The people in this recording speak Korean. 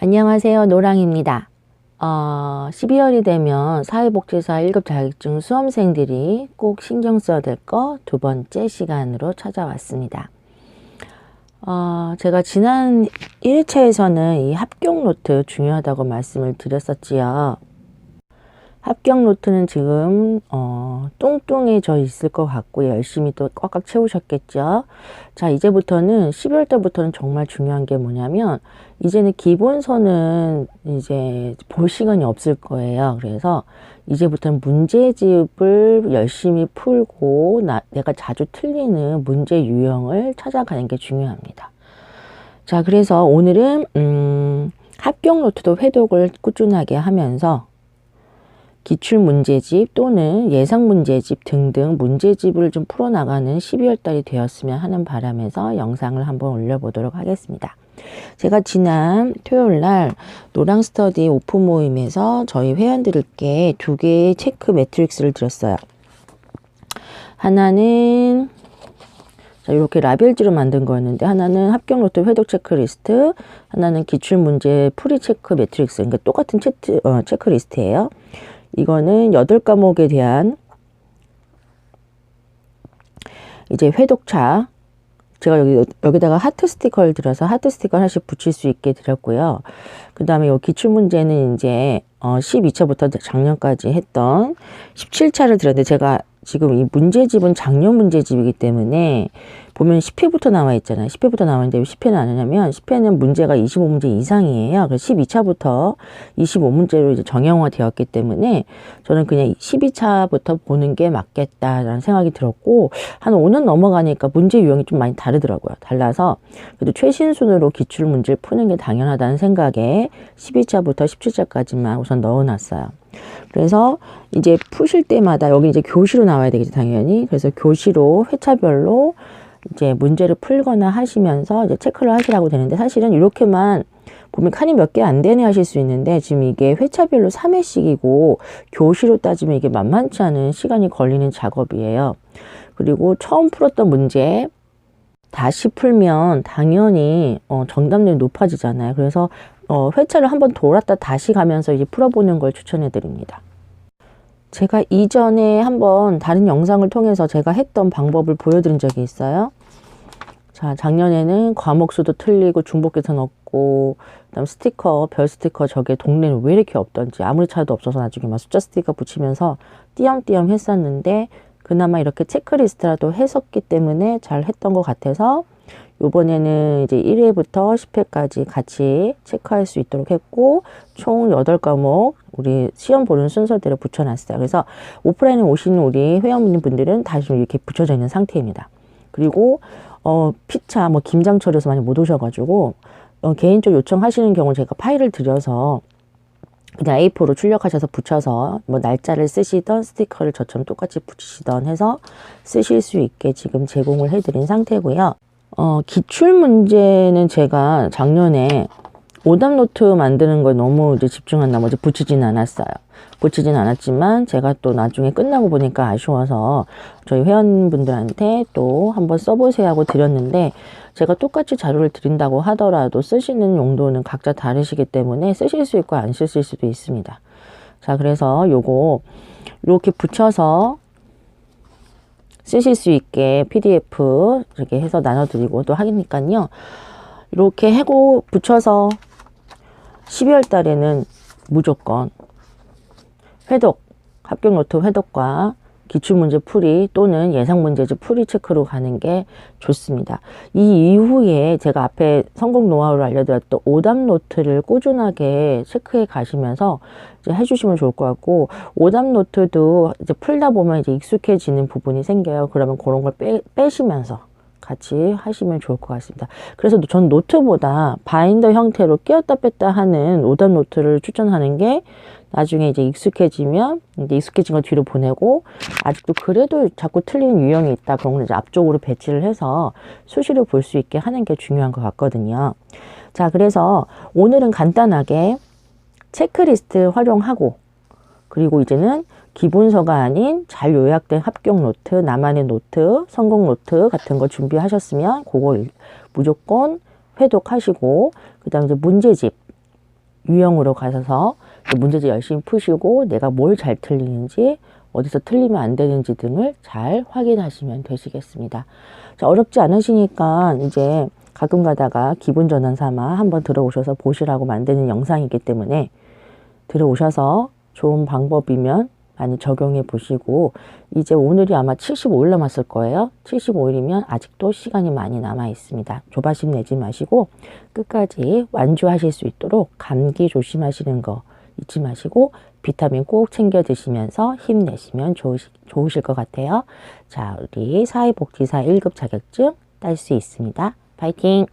안녕하세요. 노랑입니다. 어, 12월이 되면 사회복지사 1급 자격증 수험생들이 꼭 신경 써야 될 거 두 번째 시간으로 찾아왔습니다. 어, 제가 지난 1회차에서는 이 합격 노트 중요하다고 말씀을 드렸었지요. 합격 노트는 지금 어, 뚱뚱해져 있을 것 같고 열심히 또 꽉꽉 채우셨겠죠. 자 이제부터는 12월 달부터는 정말 중요한 게 뭐냐면 이제는 기본서는 이제 볼 시간이 없을 거예요. 그래서 이제부터는 문제집을 열심히 풀고 나, 내가 자주 틀리는 문제 유형을 찾아가는 게 중요합니다. 자 그래서 오늘은 음, 합격 노트도 회독을 꾸준하게 하면서 기출 문제집 또는 예상 문제집 등등 문제집을 좀 풀어나가는 12월 달이 되었으면 하는 바람에서 영상을 한번 올려보도록 하겠습니다. 제가 지난 토요일 날 노랑 스터디 오픈 모임에서 저희 회원들께 두 개의 체크 매트릭스를 드렸어요. 하나는 자, 이렇게 라벨지로 만든 거였는데 하나는 합격 노트 회독 체크리스트, 하나는 기출 문제 풀이 체크 매트릭스. 그러니까 똑같은 체트, 어, 체크리스트예요. 이거는 여덟 과목에 대한 이제 회독차 제가 여기 여기다가 하트 스티커를 들어서 하트 스티커를 하나씩 붙일 수 있게 드렸고요. 그 다음에 이 기출 문제는 이제 어 12차부터 작년까지 했던 17차를 드렸는데 제가 지금 이 문제집은 작년 문제집이기 때문에 보면 10회부터 나와 있잖아요. 10회부터 나와 있는데 왜 10회는 안 하냐면 10회는 문제가 25문제 이상이에요. 그래서 12차부터 25문제로 이제 정형화 되었기 때문에 저는 그냥 12차부터 보는 게 맞겠다라는 생각이 들었고 한 5년 넘어가니까 문제 유형이 좀 많이 다르더라고요. 달라서 그래도 최신순으로 기출 문제를 푸는 게 당연하다는 생각에 12차부터 17차까지만 우선 넣어놨어요. 그래서 이제 푸실 때마다 여기 이제 교시로 나와야 되겠죠, 당연히. 그래서 교시로 회차별로 이제 문제를 풀거나 하시면서 이제 체크를 하시라고 되는데 사실은 이렇게만 보면 칸이 몇 개 안 되네 하실 수 있는데 지금 이게 회차별로 3회씩이고 교시로 따지면 이게 만만치 않은 시간이 걸리는 작업이에요. 그리고 처음 풀었던 문제 다시 풀면 당연히 어, 정답률이 높아지잖아요. 그래서 어, 회차를 한번 돌았다 다시 가면서 이제 풀어보는 걸 추천해 드립니다. 제가 이전에 한번 다른 영상을 통해서 제가 했던 방법을 보여드린 적이 있어요. 자, 작년에는 과목 수도 틀리고 중복 계산 없고, 그 다음 스티커, 별 스티커 저게 동네는 왜 이렇게 없던지 아무리 차도 없어서 나중에 막 숫자 스티커 붙이면서 띄엄띄엄 했었는데, 그나마 이렇게 체크리스트라도 했었기 때문에 잘 했던 것 같아서 요번에는 이제 1회부터 10회까지 같이 체크할 수 있도록 했고, 총 8과목 우리 시험 보는 순서대로 붙여놨어요. 그래서 오프라인에 오시는 우리 회원분들은 다시 이렇게 붙여져 있는 상태입니다. 그리고, 어, 피차, 뭐, 김장철에서 많이 못 오셔가지고, 어, 개인적으로 요청하시는 경우 제가 파일을 드려서 그냥 A4로 출력하셔서 붙여서 뭐 날짜를 쓰시던 스티커를 저처럼 똑같이 붙이시던 해서 쓰실 수 있게 지금 제공을 해드린 상태고요. 어, 기출 문제는 제가 작년에 오답 노트 만드는 거에 너무 이제 집중한 나머지 붙이진 않았어요. 붙이진 않았지만 제가 또 나중에 끝나고 보니까 아쉬워서 저희 회원분들한테 또 한번 써보세요 하고 드렸는데 제가 똑같이 자료를 드린다고 하더라도 쓰시는 용도는 각자 다르시기 때문에 쓰실 수 있고 안 쓰실 수도 있습니다. 자, 그래서 요거 이렇게 붙여서 쓰실 수 있게 PDF 이렇게 해서 나눠드리고 또 하니까요. 이렇게 해고 붙여서 12월 달에는 무조건 회독, 합격 노트 회독과 기출문제 풀이 또는 예상문제집 풀이 체크로 가는 게 좋습니다. 이 이후에 제가 앞에 성공 노하우를 알려드렸던 오답 노트를 꾸준하게 체크해 가시면서 이제 해주시면 좋을 것 같고 오답 노트도 이제 풀다 보면 이제 익숙해지는 부분이 생겨요. 그러면 그런 걸 빼, 빼시면서 같이 하시면 좋을 것 같습니다. 그래서 전 노트보다 바인더 형태로 끼었다 뺐다 하는 오답 노트를 추천하는 게 나중에 이제 익숙해지면 이제 익숙해진 걸 뒤로 보내고 아직도 그래도 자꾸 틀리는 유형이 있다 걸 이제 앞쪽으로 배치를 해서 수시로 볼 수 있게 하는 게 중요한 것 같거든요. 자, 그래서 오늘은 간단하게 체크리스트 활용하고 그리고 이제는 기본서가 아닌 잘 요약된 합격 노트, 나만의 노트, 성공 노트 같은 거 준비하셨으면 그거 무조건 회독하시고 그 다음에 이제 문제집 유형으로 가셔서 그 문제집 열심히 푸시고 내가 뭘 잘 틀리는지 어디서 틀리면 안 되는지 등을 잘 확인하시면 되시겠습니다. 자, 어렵지 않으시니까 이제 가끔 가다가 기분 전환 삼아 한번 들어오셔서 보시라고 만드는 영상이기 때문에 들어오셔서 좋은 방법이면 많이 적용해 보시고 이제 오늘이 아마 75일 남았을 거예요. 75일이면 아직도 시간이 많이 남아 있습니다. 조바심 내지 마시고 끝까지 완주하실 수 있도록 감기 조심하시는 거 잊지 마시고 비타민 꼭 챙겨 드시면서 힘내시면 좋으시, 좋으실 것 같아요. 자, 우리 사회복지사 1급 자격증 딸 수 있습니다. 파이팅!